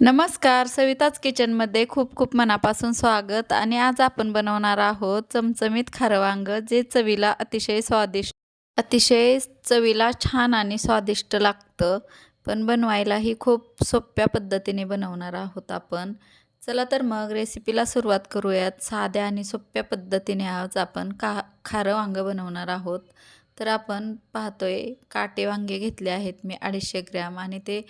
नमस्कार सविताच किचनमध्ये खूप खूप मनापासून स्वागत. आणि आज आपण बनवणार आहोत चमचमीत खारं वांग जे चवीला अतिशय स्वादिष्ट अतिशय चवीला छान आणि स्वादिष्ट लागतं. पण बनवायलाही खूप सोप्या पद्धतीने बनवणार आहोत आपण. चला तर मग रेसिपीला सुरुवात करूयात. साध्या आणि सोप्या पद्धतीने आज आपण का खारं वांगं बनवणार आहोत. तर आपण पाहतोय काटे वांगे घेतले आहेत मी अडीचशे ग्रॅम आणि ते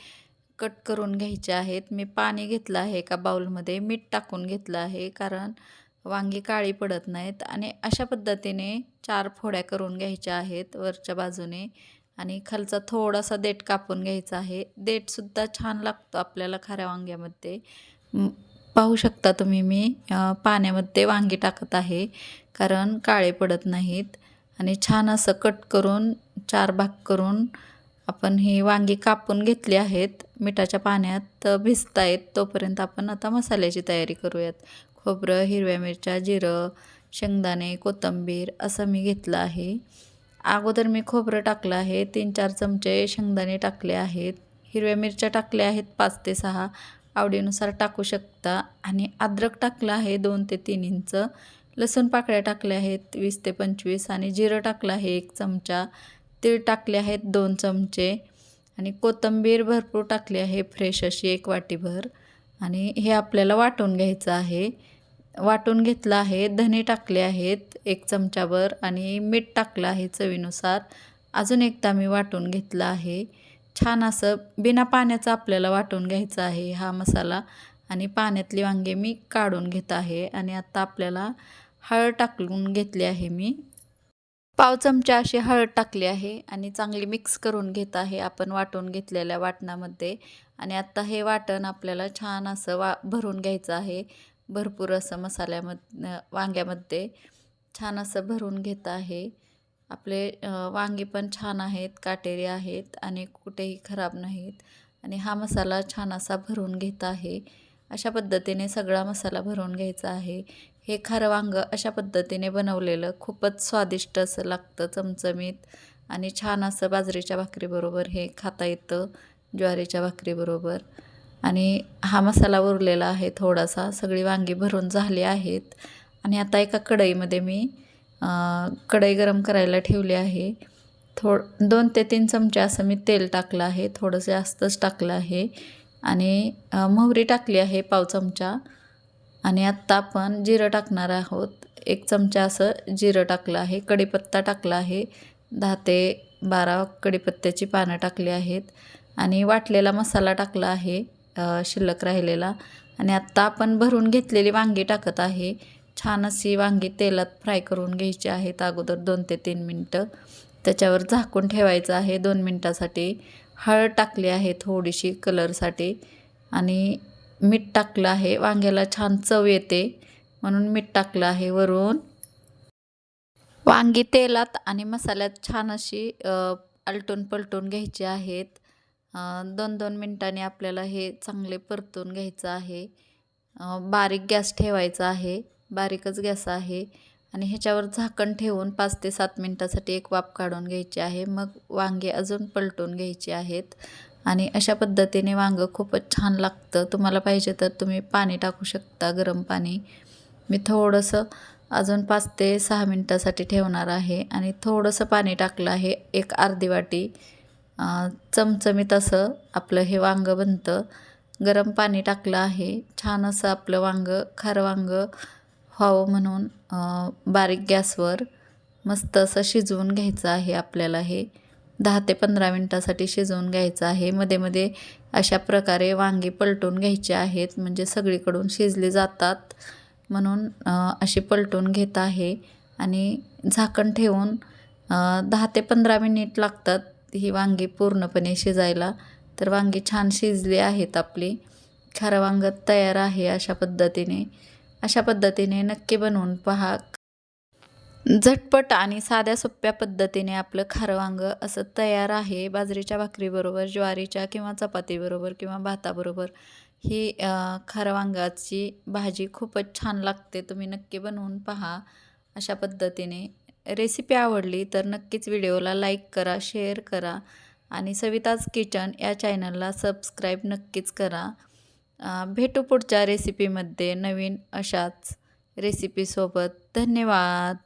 कट करून घ्यायचे आहेत. मी पाणी घेतलं आहे एका बाऊलमध्ये मीठ टाकून घेतलं आहे कारण वांगी काळी पडत नाहीत आणि अशा पद्धतीने चार फोड्या करून घ्यायच्या आहेत वरच्या बाजूने आणि खालचा थोडासा देठ कापून घ्यायचा आहे. देठसुद्धा छान लागतो आपल्याला खाऱ्या वांग्यामध्ये. पाहू शकता तुम्ही मी पाण्यामध्ये वांगी टाकत आहे कारण काळे पडत नाहीत आणि छान असं कट करून चार भाग करून आपण ही वांगी कापून घेतली आहेत मिठाच्या पाण्यात भिजत आहेत तोपर्यंत आपण आता मसाल्याची तयारी करूयात. खोबरं हिरव्या मिरच्या जिरं शेंगदाणे कोथिंबीर असं मी घेतलं आहे. अगोदर मी खोबरं टाकलं आहे तीन चार चमचे शेंगदाणे टाकले आहेत. हिरव्या मिरच्या टाकल्या आहेत पाच ते सहा. आवडीनुसार टाकू शकता. आणि अद्रक टाकलं आहे दोन ते तीन इंच. लसूण पाकळ्या टाकल्या आहेत वीस ते पंचवीस. आणि जिरं टाकलं आहे एक चमचा. तीळ टाकले आहेत दोन चमचे आणि कोथिंबीर भरपूर टाकली आहे फ्रेश अशी एक वाटीभर. आणि हे आपल्याला वाटून घ्यायचं आहे. वाटून घेतलं आहे धने टाकले आहेत एक चमचाभर आणि मीठ टाकलं आहे चवीनुसार. अजून एकदा मी वाटून घेतलं आहे. छान असं बिना पाण्याचं आपल्याला वाटून घ्यायचं आहे हा मसाला. आणि पाण्यातली वांगे मी काढून घेत आहे आणि आता आपल्याला हळद टाकून घेतली आहे मी. पाव चमचा अशी हळद टाकली आहे आणि चांगली मिक्स करून घेत आहे आपण वाटून घेतलेल्या वाटणामध्ये. आणि आत्ता हे वाटण आपल्याला छान असं वा भरून घ्यायचं आहे. भरपूर असं मसाल्यामध्ये वांग्यामध्ये छान असं भरून घेत आहे. आपले वांगी पण छान आहेत काटेरी आहेत आणि कुठेही खराब नाहीत. आणि हा मसाला छान असा भरून घेत आहे. अशा पद्धतीने सगळा मसाला भरून घ्यायचा आहे. हे खारं वांगं अशा पद्धतीने बनवलेलं खूपच स्वादिष्ट असं लागतं चमचमीत. आणि छान असं बाजरीच्या भाकरीबरोबर हे खाता येतं ज्वारीच्या भाकरीबरोबर. आणि हा मसाला उरलेला आहे थोडासा सगळी वांगी भरून झाली आहेत. आणि आता एका कढईमध्ये मी कढई गरम करायला ठेवली आहे. थोड दोन ते तीन चमचे असं मी तेल टाकलं आहे थोडंसं जास्तच टाकलं आहे. आणि मोहरी टाकली आहे पाव चमचा. आणि आत्ता आपण जिरं टाकणार आहोत. एक चमचा असं जिरं टाकलं आहे. कढीपत्ता टाकला आहे. दहा ते बारा कढीपत्त्याची पानं टाकली आहेत. आणि वाटलेला मसाला टाकला आहे शिल्लक राहिलेला. आणि आत्ता आपण भरून घेतलेली वांगी टाकत आहे. छान अशी वांगी तेलात फ्राय करून घ्यायची आहेत. अगोदर दोन ते तीन मिनटं. त्याच्यावर झाकून ठेवायचं आहे. दोन मिनटासाठी. हळद टाकली आहे थोडीशी कलरसाठी. आणि मीठ टाकलं आहे. वांग्याला छान चव येते. म्हणून मीठ टाकलं आहे वरून. वांगी तेलात आणि मसाल्यात छान अशी आलटून पलटून घ्यायची आहेत. दोन दोन मिनटांनी आपल्याला हे चांगले परतून घ्यायचं आहे. बारीक गॅस ठेवायचा आहे. बारीकच गॅस आहे. आणि ह्याच्यावर झाकण ठेवून पाच ते सात मिनटासाठी एक वाफ काढून घ्यायची आहे. मग वांगे अजून पलटून घ्यायचे आहेत. आणि अशा पद्धतीने वांगं खूपच छान लागतं. तुम्हाला पाहिजे तर तुम्ही पाणी टाकू शकता गरम पाणी. मी थोडंसं अजून पाच ते सहा मिनटासाठी ठेवणार आहे. आणि थोडंसं पाणी टाकलं आहे एक अर्धी वाटी. चमचमीत असं आपलं हे वांगं बनतं. गरम पाणी टाकलं आहे. छान असं आपलं वांगं खारं वांगं व्हावं म्हणून बारीक गॅसवर मस्त असं शिजवून घ्यायचं आहे आपल्याला हे. दहा ते पंधरा मिनटासाठी शिजवून घ्यायचं आहे. मध्ये मध्ये अशा प्रकारे वांगी पलटून घ्यायचे आहेत. म्हणजे सगळीकडून शिजले जातात म्हणून अशी पलटून घेत आहे. आणि झाकण ठेवून दहा ते पंधरा मिनिट लागतात ही वांगी पूर्णपणे शिजायला. तर वांगी छान शिजली आहेत आपली. खारं वांगं तयार आहे अशा पद्धतीने. अशा पद्धतीने नक्की बनवून पहा. झटपट आणि साध्या सोप्या पद्धतीने आपलं खारं वांगं असं तयार आहे. बाजरीच्या भाकरीबरोबर ज्वारीच्या किंवा चपातीबरोबर किंवा भाताबरोबर ही खारं वांगाची भाजी खूपच छान लागते. तुम्ही नक्की बनवून पहा. अशा पद्धतीने रेसिपी आवडली तर नक्कीच व्हिडिओला लाईक करा शेअर करा आणि सविताज किचन या चॅनलला सबस्क्राईब नक्कीच करा. भेटू पुढच्या रेसिपीमध्ये नवीन अशाच रेसिपीसोबत धन्यवाद.